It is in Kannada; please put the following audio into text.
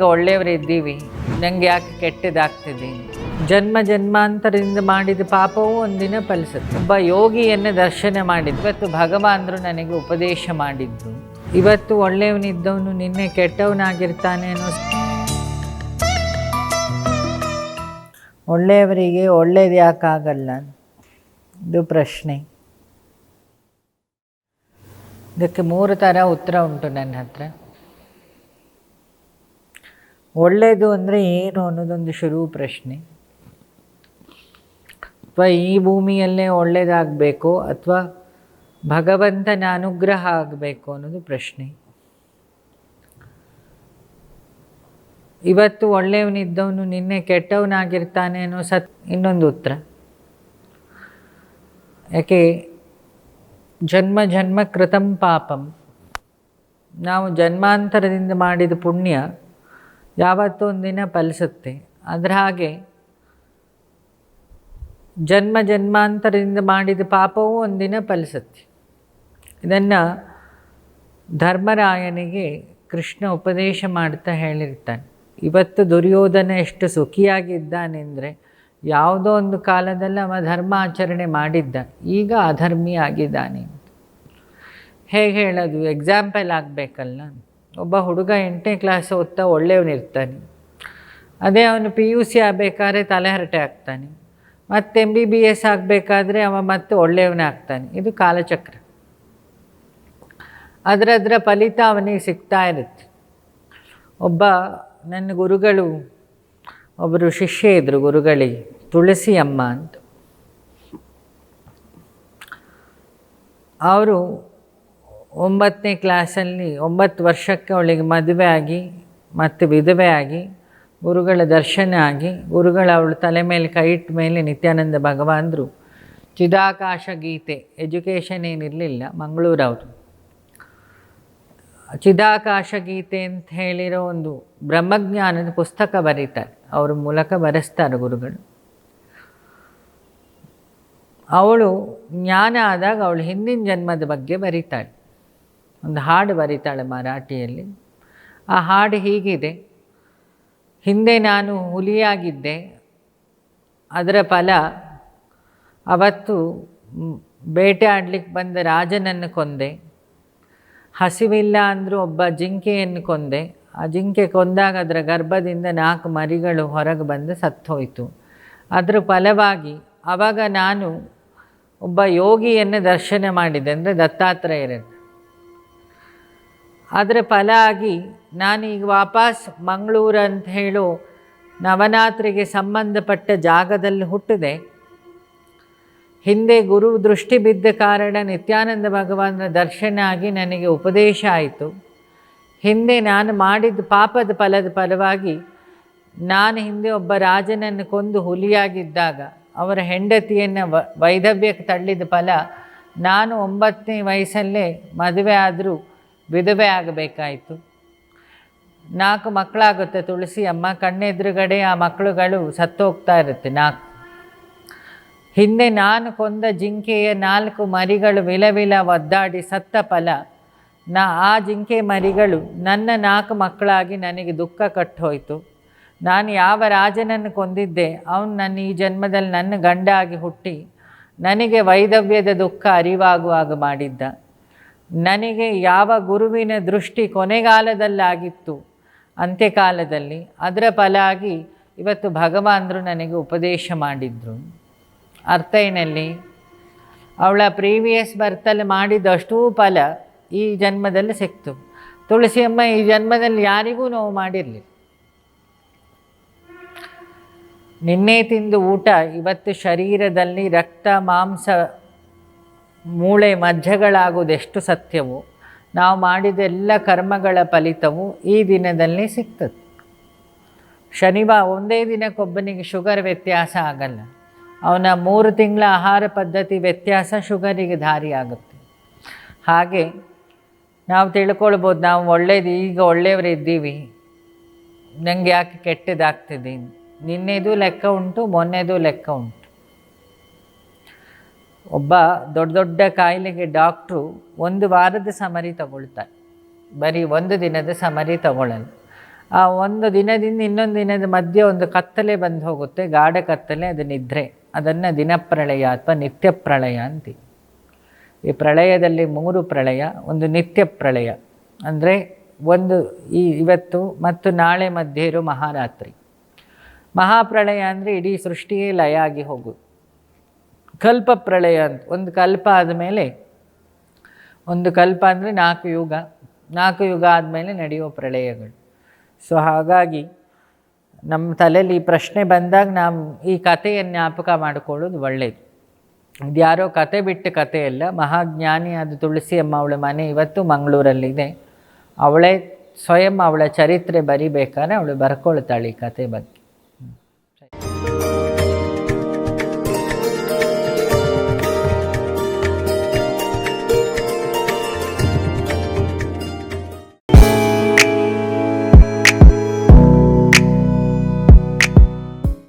ಈಗ ಒಳ್ಳೆಯವರಿದ್ದೀವಿ ನನಗೆ ಯಾಕೆ ಕೆಟ್ಟದಾಗ್ತಿದೆ ಜನ್ಮ ಜನ್ಮಾಂತರದಿಂದ ಮಾಡಿದ ಪಾಪವೂ ಒಂದಿನ ಫಲಿಸುತ್ತೆ. ಒಬ್ಬ ಯೋಗಿಯನ್ನು ದರ್ಶನ ಮಾಡಿದ್ದು. ಇವತ್ತು ಭಗವಾನರು ನನಗೆ ಉಪದೇಶ ಮಾಡಿದ್ದು. ಇವತ್ತು ಒಳ್ಳೆಯವನಿದ್ದವನು ನಿನ್ನೆ ಕೆಟ್ಟವನಾಗಿರ್ತಾನೆ ಅನ್ನೋ ಒಳ್ಳೆಯವರಿಗೆ ಒಳ್ಳೇದು ಯಾಕಾಗಲ್ಲ? ಇದು ಪ್ರಶ್ನೆ. ಇದಕ್ಕೆ ಮೂರು ಥರ ಉತ್ತರ ಉಂಟು ನನ್ನ ಹತ್ರ. ಒಳ್ಳೆಯದು ಅಂದರೆ ಏನು ಅನ್ನೋದೊಂದು ಶುರು ಪ್ರಶ್ನೆ. ಅಥವಾ ಈ ಭೂಮಿಯಲ್ಲೇ ಒಳ್ಳೆಯದಾಗಬೇಕು ಅಥವಾ ಭಗವಂತನ ಅನುಗ್ರಹ ಆಗಬೇಕು ಅನ್ನೋದು ಪ್ರಶ್ನೆ. ಇವತ್ತು ಒಳ್ಳೆಯವನಿದ್ದವನು ನಿನ್ನೆ ಕೆಟ್ಟವನಾಗಿರ್ತಾನೆ ಅನ್ನೋ ಸತ್ ಇನ್ನೊಂದು ಉತ್ತರ. ಯಾಕೆ? ಜನ್ಮ ಜನ್ಮ ಕೃತಂ ಪಾಪಂ. ನಾವು ಜನ್ಮಾಂತರದಿಂದ ಮಾಡಿದ ಪುಣ್ಯ ಯಾವತ್ತೂ ಒಂದಿನ ಫಲಿಸುತ್ತೆ. ಅದರ ಹಾಗೆ ಜನ್ಮ ಜನ್ಮಾಂತರದಿಂದ ಮಾಡಿದ ಪಾಪವೂ ಒಂದಿನ ಫಲಿಸುತ್ತೆ. ಇದನ್ನು ಧರ್ಮರಾಯನಿಗೆ ಕೃಷ್ಣ ಉಪದೇಶ ಮಾಡ್ತಾ ಹೇಳಿರ್ತಾನೆ. ಇವತ್ತು ದುರ್ಯೋಧನ ಎಷ್ಟು ಸುಖಿಯಾಗಿದ್ದಾನೆಂದರೆ ಯಾವುದೋ ಒಂದು ಕಾಲದಲ್ಲಿ ಅವ ಧರ್ಮ ಆಚರಣೆ ಮಾಡಿದ್ದ. ಈಗ ಅಧರ್ಮಿಯಾಗಿದ್ದಾನೆ ಹೇಗೆ ಹೇಳೋದು? ಎಕ್ಸಾಂಪಲ್ ಆಗಬೇಕಲ್ಲ ಒಬ್ಬ ಹುಡುಗ ಎಂಟನೇ ಕ್ಲಾಸ್ ಓದ್ತಾ ಒಳ್ಳೆಯವನಿರ್ತಾನೆ ಅದೇ ಅವನು ಪಿ ಯು ಸಿ ಆಗಬೇಕಾದ್ರೆ ತಲೆಹರಟೆ ಆಗ್ತಾನೆ. ಮತ್ತು ಎಂ ಬಿ ಬಿ ಎಸ್ ಆಗಬೇಕಾದ್ರೆ ಅವ ಮತ್ತೆ ಒಳ್ಳೆಯವನೇ ಆಗ್ತಾನೆ. ಇದು ಕಾಲಚಕ್ರ. ಅದರದ್ರ ಫಲಿತ ಅವನಿಗೆ ಸಿಗ್ತಾ ಇರುತ್ತೆ. ಒಬ್ಬ ನನ್ನ ಗುರುಗಳು, ಒಬ್ಬರು ಶಿಷ್ಯ ಇದ್ದರು ಗುರುಗಳಿಗೆ, ತುಳಸಿ ಅಮ್ಮ ಅಂತ. ಅವರು ಒಂಬತ್ತನೇ ಕ್ಲಾಸಲ್ಲಿ ಒಂಬತ್ತು ವರ್ಷಕ್ಕೆ ಅವಳಿಗೆ ಮದುವೆ ಆಗಿ, ಮತ್ತು ವಿಧವೆ ಆಗಿ, ಗುರುಗಳ ದರ್ಶನ ಆಗಿ, ಗುರುಗಳ ಅವಳು ತಲೆ ಮೇಲೆ ಕೈ ಇಟ್ಟ ಮೇಲೆ ನಿತ್ಯಾನಂದ ಭಗವಾನರು ಚಿದಾಕಾಶ ಗೀತೆ ಎಜುಕೇಷನ್ ಏನಿರಲಿಲ್ಲ ಮಂಗಳೂರವರು ಚಿದಾಕಾಶ ಗೀತೆ ಅಂತ ಹೇಳಿರೋ ಒಂದು ಬ್ರಹ್ಮಜ್ಞಾನದ ಪುಸ್ತಕ ಬರೀತಾರೆ, ಅವ್ರ ಮೂಲಕ ಬರೆಸ್ತಾರೆ ಗುರುಗಳು. ಅವಳು ಜ್ಞಾನ ಆದಾಗ ಅವಳು ಹಿಂದಿನ ಜನ್ಮದ ಬಗ್ಗೆ ಬರೀತಾಳೆ. ಒಂದು ಹಾಡು ಬರೀತಾಳೆ ಮರಾಠಿಯಲ್ಲಿ. ಆ ಹಾಡು ಹೀಗಿದೆ. ಹಿಂದೆ ನಾನು ಹುಲಿಯಾಗಿದ್ದೆ. ಅದರ ಫಲ ಅವತ್ತು ಬೇಟೆ ಆಡಲಿಕ್ಕೆ ಬಂದ ರಾಜನನ್ನು ಕೊಂದೆ. ಹಸಿವಿಲ್ಲ ಅಂದರೂ ಒಬ್ಬ ಜಿಂಕೆಯನ್ನು ಕೊಂದೆ. ಆ ಜಿಂಕೆ ಕೊಂದಾಗ ಅದರ ಗರ್ಭದಿಂದ ನಾಲ್ಕು ಮರಿಗಳು ಹೊರಗೆ ಬಂದು ಸತ್ತೋಯಿತು. ಅದರ ಫಲವಾಗಿ ಆವಾಗ ನಾನು ಒಬ್ಬ ಯೋಗಿಯನ್ನು ದರ್ಶನ ಮಾಡಿದೆ ಅಂದರೆ ದತ್ತಾತ್ರೇಯರನ್ನು. ಅದರ ಫಲ ಆಗಿ ನಾನೀಗ ವಾಪಸ್ ಮಂಗಳೂರು ಅಂತ ಹೇಳೋ ನವನಾತ್ರಿಗೆ ಸಂಬಂಧಪಟ್ಟ ಜಾಗದಲ್ಲಿ ಹುಟ್ಟಿದೆ. ಹಿಂದೆ ಗುರು ದೃಷ್ಟಿ ಬಿದ್ದ ಕಾರಣ ನಿತ್ಯಾನಂದ ಭಗವಾನ ದರ್ಶನ ಆಗಿ ನನಗೆ ಉಪದೇಶ ಆಯಿತು. ಹಿಂದೆ ನಾನು ಮಾಡಿದ ಪಾಪದ ಫಲದ ಫಲವಾಗಿ ನಾನು ಹಿಂದೆ ಒಬ್ಬ ರಾಜನನ್ನು ಕೊಂದು ಹುಲಿಯಾಗಿದ್ದಾಗ, ಅವರ ಹೆಂಡತಿಯನ್ನು ವೈಧವ್ಯಕ್ಕೆ ತಳ್ಳಿದ ಫಲ, ನಾನು ಒಂಬತ್ತನೇ ವಯಸ್ಸಲ್ಲೇ ಮದುವೆ ಆದರೂ ವಿಧವೆ ಆಗಬೇಕಾಯಿತು. ನಾಲ್ಕು ಮಕ್ಕಳಾಗುತ್ತೆ ತುಳಸಿ ಅಮ್ಮ, ಕಣ್ಣೆದುರುಗಡೆ ಆ ಮಕ್ಕಳುಗಳು ಸತ್ತೋಗ್ತಾ ಇರುತ್ತೆ ನಾಲ್ಕು. ಹಿಂದೆ ನಾನು ಕೊಂದ ಜಿಂಕೆಯ ನಾಲ್ಕು ಮರಿಗಳು ವಿಲವಿಲ ವಿಲ ಒದ್ದಾಡಿ ಸತ್ತ ಫಲ. ನಾ ಆ ಜಿಂಕೆ ಮರಿಗಳು ನನ್ನ ನಾಲ್ಕು ಮಕ್ಕಳಾಗಿ ನನಗೆ ದುಃಖ ಕಟ್ಟೋಯ್ತು. ನಾನು ಯಾವ ರಾಜನನ್ನು ಕೊಂದಿದ್ದೆ, ಅವನು ನನ್ನ ಈ ಜನ್ಮದಲ್ಲಿ ನನ್ನ ಗಂಡ ಆಗಿ ಹುಟ್ಟಿ, ನನಗೆ ವೈದವ್ಯದ ದುಃಖ ಅರಿವಾಗುವಾಗ ಮಾಡಿದ್ದ. ನನಗೆ ಯಾವ ಗುರುವಿನ ದೃಷ್ಟಿ ಕೊನೆಗಾಲದಲ್ಲಾಗಿತ್ತು ಅಂತ್ಯಕಾಲದಲ್ಲಿ, ಅದರ ಫಲಾಗಿ ಇವತ್ತು ಭಗವಾನರು ನನಗೆ ಉಪದೇಶ ಮಾಡಿದರು. ಅರ್ಥ ಏನಲ್ಲಿ ಅವಳ ಪ್ರೀವಿಯಸ್ ಬರ್ತಲ್ಲಿ ಮಾಡಿದಷ್ಟೂ ಫಲ ಈ ಜನ್ಮದಲ್ಲಿ ಸಿಕ್ತು. ತುಳಸಿಯಮ್ಮ ಈ ಜನ್ಮದಲ್ಲಿ ಯಾರಿಗೂ ನೋವು ಮಾಡಿರಲಿಲ್ಲ. ನಿನ್ನೆ ತಿಂದು ಊಟ ಇವತ್ತು ಶರೀರದಲ್ಲಿ ರಕ್ತ, ಮಾಂಸ ಮೂಳೆ ಮಧ್ಯಗಳಾಗುವುದೆಷ್ಟು ಸತ್ಯವೋ? ನಾವು ಮಾಡಿದ ಎಲ್ಲ ಕರ್ಮಗಳ ಫಲಿತವು ಈ ದಿನದಲ್ಲಿ ಸಿಗ್ತದೆ ಶನಿವಾರ ಒಂದೇ ದಿನಕ್ಕೊಬ್ಬನಿಗೆ ಶುಗರ್ ವ್ಯತ್ಯಾಸ ಆಗಲ್ಲ. ಅವನ ಮೂರು ತಿಂಗಳ ಆಹಾರ ಪದ್ಧತಿ ವ್ಯತ್ಯಾಸ ಶುಗರಿಗೆ ದಾರಿ ಆಗುತ್ತೆ ಹಾಗೆ ನಾವು ತಿಳ್ಕೊಳ್ಬೋದು, ನಾವು ಒಳ್ಳೇದು, ಈಗ ಒಳ್ಳೆಯವರಿದ್ದೀವಿ. ನನಗೆ ಯಾಕೆ ಕೆಟ್ಟದಾಗ್ತಿದೆ? ನಿನ್ನೆದು ಲೆಕ್ಕ ಉಂಟು, ಮೊನ್ನೆದು ಲೆಕ್ಕ ಉಂಟು. ಒಬ್ಬ ದೊಡ್ಡ ದೊಡ್ಡ ಕಾಯಿಲೆಗೆ ಡಾಕ್ಟ್ರು ಒಂದು ವಾರದ ಸಮರಿ ತಗೊಳ್ತಾರೆ. ಬರೀ ಒಂದು ದಿನದ ಸಮರಿ ತಗೊಳ್ಳಲ್ಲ ಆ ಒಂದು ದಿನದಿಂದ ಇನ್ನೊಂದು ದಿನದ ಮಧ್ಯೆ ಒಂದು ಕತ್ತಲೆ ಬಂದು ಹೋಗುತ್ತೆ, ಗಾಢ ಕತ್ತಲೆ, ಅದು ನಿದ್ರೆ. ಅದನ್ನು ದಿನಪ್ರಳಯ ಅಥವಾ ನಿತ್ಯ ಪ್ರಳಯ ಅಂತೀವಿ. ಈ ಪ್ರಳಯದಲ್ಲಿ ಮೂರು ಪ್ರಳಯ, ಒಂದು ನಿತ್ಯ ಪ್ರಳಯ ಅಂದರೆ ಒಂದು ಈ ಇವತ್ತು ಮತ್ತು ನಾಳೆ ಮಧ್ಯೆ ಇರೋ ಮಹಾರಾತ್ರಿ. ಮಹಾಪ್ರಳಯ ಅಂದರೆ ಇಡೀ ಸೃಷ್ಟಿಯೇ ಲಯ ಆಗಿ ಹೋಗುದು ಕಲ್ಪ ಪ್ರಳಯ ಅಂತ. ಒಂದು ಕಲ್ಪ ಆದಮೇಲೆ, ಒಂದು ಕಲ್ಪ ಅಂದರೆ ನಾಲ್ಕು ಯುಗ. ನಾಲ್ಕು ಯುಗ ಆದಮೇಲೆ ನಡೆಯುವ ಪ್ರಳಯಗಳು. ಸೊ ಹಾಗಾಗಿ ನಮ್ಮ ತಲೆಯಲ್ಲಿ ಈ ಪ್ರಶ್ನೆ ಬಂದಾಗ ನಾವು ಈ ಕಥೆಯನ್ನು ಜ್ಞಾಪಕ ಮಾಡಿಕೊಳ್ಳೋದು ಒಳ್ಳೆಯದು ಇದು ಯಾರೋ ಕತೆ ಬಿಟ್ಟ ಕಥೆಯಲ್ಲ ಮಹಾಜ್ಞಾನಿ ಅದು ತುಳಸಿ ಅಮ್ಮ ಅವಳ ಮನೆ ಇವತ್ತು ಮಂಗಳೂರಲ್ಲಿದೆ. ಅವಳೇ ಸ್ವಯಂ ಅವಳ ಚರಿತ್ರೆ ಬರಿಬೇಕಾದ್ರೆ ಅವಳು ಬರ್ಕೊಳ್ತಾಳೆ ಈ ಕತೆ ಬಗ್ಗೆ.